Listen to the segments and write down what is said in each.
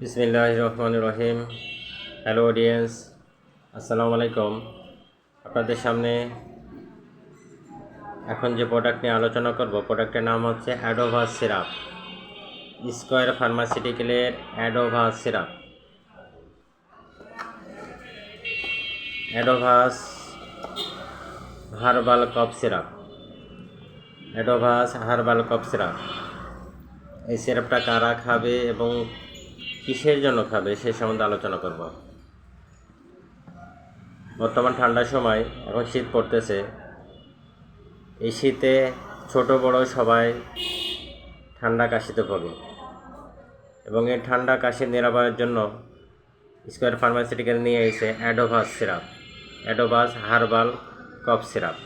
বিসমিল্লাহ রহমান রহিম hello audience আসসালামু আলাইকুম। আপনাদের সামনে এখন যে প্রোডাক্ট নিয়ে আলোচনা করব প্রোডাক্টের নাম হচ্ছে Adovas syrup Square ফার্মাসিউটিক্যালের Adovas syrup Adovas herbal cough syrup Adovas herbal cough syrup এই সিরাপটা কারা খাবে এবং কিসের জন্য খাবে সে সম্বন্ধে আলোচনা করব। বর্তমান ঠান্ডার সময় এখন শীত পড়তেছে। এই শীতে ছোট বড় সবাই ঠান্ডা কাশিতে ভোগে। এবং এই ঠান্ডা কাশি নিরাময়ের জন্য স্কোয়ার ফার্মাসিউটিক্যাল নিয়ে এসেছে Adovas syrup Adovas herbal cough syrup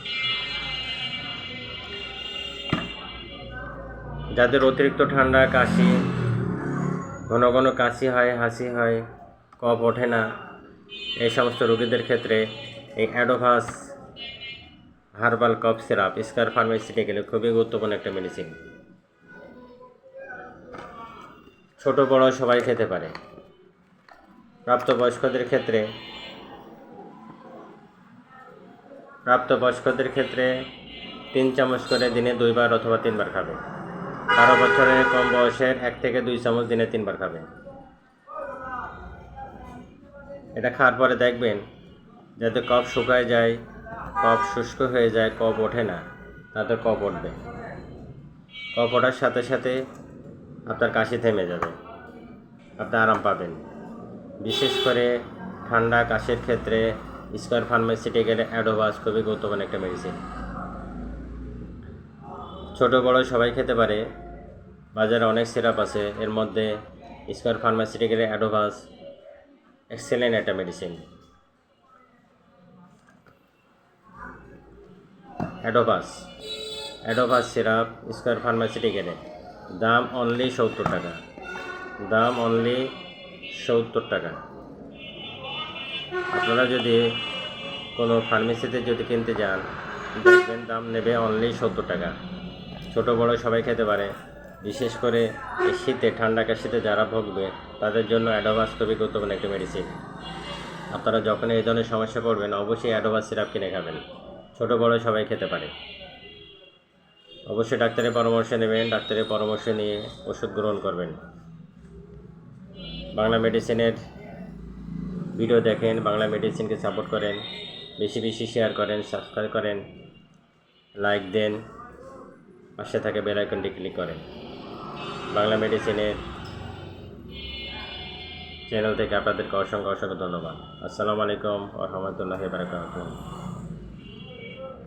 যাদের অতিরিক্ত ঠান্ডা কাশি ঘন ঘন কাশি হয়, হাসি হয়, কফ ওঠে না। এই সমস্ত রোগীদের ক্ষেত্রে এই অ্যাডোভাস হার্বাল কফ সিরাপ স্কার ফার্মেসিতে গেলে খুবই গুরুত্বপূর্ণ একটা মেডিসিন ছোট, বড় সবাই খেতে পারে। প্রাপ্তবয়স্কদের ক্ষেত্রে প্রাপ্তবয়স্কদের ক্ষেত্রে তিন চামচ করে দিনে দুইবার অথবা তিনবার খাবে। বারো বছরের কম বয়সের এক থেকে দুই চামচ দিনে তিনবার খাবেন এটা খাওয়ার পরে দেখবেন যাতে কফ শুকায় যায়, কফ শুষ্ক হয়ে যায়, কফ ওঠে না, তাতে কফ উঠবে কফ ওঠার সাথে সাথে আপনার কাশি থেমে যাবে, আপনি আরাম পাবেন। বিশেষ করে ঠান্ডা কাশির ক্ষেত্রে স্কোয়ার ফার্মাসিউটিক্যাল অ্যাডোভাস খুবই গুরুত্বপূর্ণ একটা মেডিসিন ছোট বড় সবাই খেতে পারে। বাজারে অনেক সিরাপ আছে। এর মধ্যে স্কোয়ার ফার্মাসিউটিক্যাল অ্যাডোভাস, এক্সেলেন্ট একটা মেডিসিন। অ্যাডোভাস অ্যাডোভাস সিরাপ স্কোয়ার ফার্মাসিউটিক্যালে দাম অনলি সত্তর টাকা। দাম অনলি সত্তর টাকা। আপনারা যদি কোনো ফার্মেসিতে যদি কিনতে যান, দেখবেন দাম নেবে অনলি সত্তর টাকা। ছোট বড় সবাই খেতে পারে। বিশেষ করে এই শীতে ঠান্ডা কাশিতে যারা ভুগবে, তাদের জন্য অ্যাডোভাস খুবই গুরুত্বপূর্ণ একটি মেডিসিন আপনারা যখন এই ধরনের সমস্যা পড়বেন, অবশ্যই অ্যাডোভাস সিরাপ কিনে খাবেন। ছোট বড় সবাই খেতে পারে। অবশ্যই ডাক্তারের পরামর্শ নেবেন, ডাক্তারের পরামর্শ নিয়ে ওষুধ গ্রহণ করবেন। বাংলা মেডিসিনের ভিডিও দেখেন, বাংলা মেডিসিনকে সাপোর্ট করেন, বেশি বেশি শেয়ার করেন সাবস্ক্রাইব করেন লাইক দেন। পাশে থাকে বেল আইকনটি ক্লিক করেন। বাংলা মেডিসিনের চ্যানেল থেকে আপনাদেরকে অসংখ্য অসংখ্য ধন্যবাদ। আসসালামু আলাইকুম রহমতুল্লাহ বারকাতুহ।